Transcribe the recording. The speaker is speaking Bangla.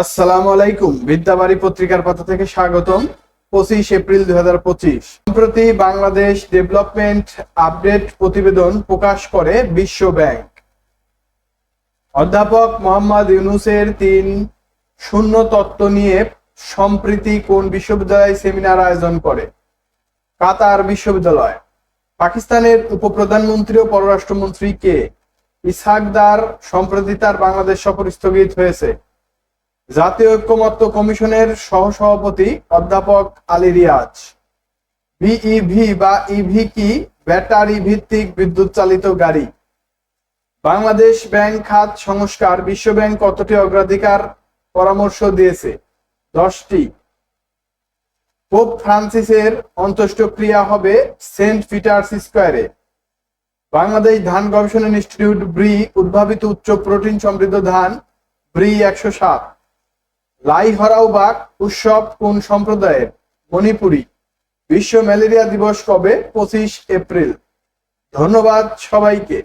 আসসালামু আলাইকুম। বিদ্যাবাড়ি পত্রিকার পাতা থেকে স্বাগতম। পঁচিশ এপ্রিল দুই হাজার পঁচিশ। সম্প্রতি বাংলাদেশ ডেভেলপমেন্ট আপডেট প্রতিবেদন প্রকাশ করে বিশ্ব ব্যাংক। অধ্যাপক মোহাম্মদ ইউনুসের তিন শূন্য তত্ত্ব নিয়ে সম্প্রীতি কোন বিশ্ববিদ্যালয় সেমিনার আয়োজন করে? কাতার বিশ্ববিদ্যালয়। পাকিস্তানের উপপ্রধানমন্ত্রী ও পররাষ্ট্রমন্ত্রী কে? ইসাকদার সম্প্রতি তার বাংলাদেশ সফর স্থগিত হয়েছে। জাতীয় ঐক্যমত্য কমিশনের সহসভাপতি অধ্যাপক আলী রিয়াজ। বিইভি বা ইভি কি ব্যাটারি ভিত্তিক বিদ্যুৎ চালিত গাড়ি? বাংলাদেশ ব্যাংক খাত সংস্কার বিশ্ব ব্যাংক কতটি অগ্রাধিকার পরামর্শ দিয়েছে? দশটি। পোপ ফ্রান্সিসের অন্ত্যেষ্টিক্রিয়া হবে সেন্ট পিটার্স স্কোয়ারে। বাংলাদেশ ধান গবেষণা ইনস্টিটিউট ব্রি উদ্ভাবিত উচ্চ প্রোটিন সমৃদ্ধ ধান ব্রি একশো সাত। লাই হরাও বাঘ উৎসব কোন সম্প্রদায়ের? মণিপুরী। বিশ্ব ম্যালেরিয়া দিবস কবে? পঁচিশ এপ্রিল। ধন্যবাদ সবাইকে।